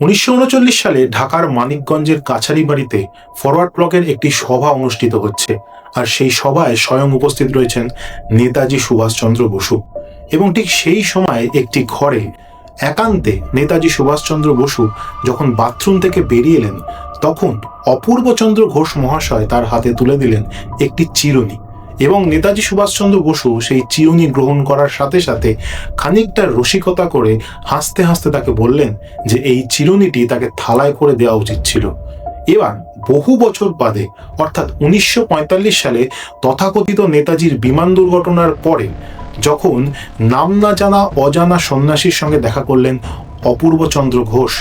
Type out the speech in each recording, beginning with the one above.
উনিশশো উনচল্লিশ সালে ঢাকার মানিকগঞ্জের কাছারি বাড়িতে ফরওয়ার্ড ব্লকের একটি সভা অনুষ্ঠিত হচ্ছে, আর সেই সভায় স্বয়ং উপস্থিত রয়েছেন নেতাজি সুভাষচন্দ্র বসু। এবং ঠিক সেই সময় একটি ঘরে একান্তে নেতাজি সুভাষচন্দ্র বসু যখন বাথরুম থেকে বেরিয়ে এলেন, তখন অপূর্বচন্দ্র ঘোষ মহাশয় তার হাতে তুলে দিলেন একটি চিরুনি। এবং নেতাজি সুভাষচন্দ্র বসু সেই চিরুনি গ্রহণ করার সাথে সাথে খানিকটা রসিকতা করে হাসতে হাসতে তাকে বললেন যে এই চিরুনিটি তাকে থালায় করে দেওয়া উচিত ছিল। এবার বহু বছর বাদে, অর্থাৎ উনিশশো পঁয়তাল্লিশ সালে তথাকথিত নেতাজির বিমান দুর্ঘটনার পরে যখন নাম না জানা, অজানা সন্ন্যাসীর সঙ্গে দেখা করলেন অপূর্বচন্দ্র ঘোষ,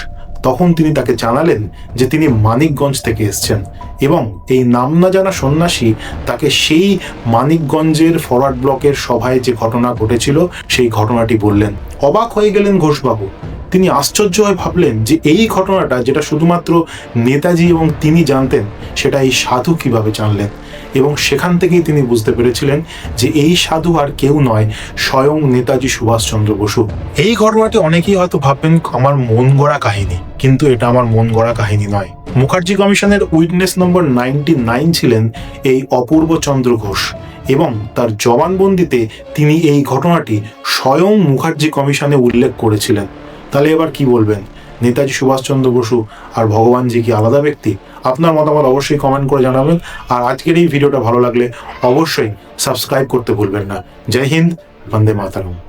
তখন তিনি তাকে জানালেন যে তিনি মানিকগঞ্জ থেকে এসছেন। এবং এই নাম না জানা সন্ন্যাসী তাকে সেই মানিকগঞ্জের ফরওয়ার্ড ব্লকের সভায় যে ঘটনা ঘটেছিল, সেই ঘটনাটি বললেন। অবাক হয়ে গেলেন ঘোষবাবু। তিনি আশ্চর্য হয়ে ভাবলেন যে এই ঘটনাটা যেটা শুধুমাত্র নেতাজি এবং তিনি জানতেন, সেটা এই সাধু কীভাবে জানলেন? এবং সেখান থেকেই তিনি বুঝতে পেরেছিলেন যে এই সাধু আর কেউ নয়, স্বয়ং নেতাজি সুভাষচন্দ্র বসু। এই ঘটনাটি অনেকেই হয়তো ভাববেন, আমার মন গড়া কাহিনী। কিন্তু এটা আমার মন গড়া কাহিনী নয়। মুখার্জি কমিশনের উইটনেস নম্বর নাইনটি নাইন ছিলেন এই অপূর্ব চন্দ্র ঘোষ এবং তার জবানবন্দিতে তিনি এই ঘটনাটি স্বয়ং মুখার্জি কমিশনে উল্লেখ করেছিলেন। তাহলে এবার কি বলবেন? নেতাজি সুভাষচন্দ্র বসু আর ভগবানজি কি আলাদা ব্যক্তি? আপনার মতামত অবশ্যই কমেন্ট করে জানাবেন। আর আজকের এই ভিডিওটা ভালো লাগলে অবশ্যই সাবস্ক্রাইব করতে ভুলবেন না। জয় হিন্দ, বন্দে মাতারম।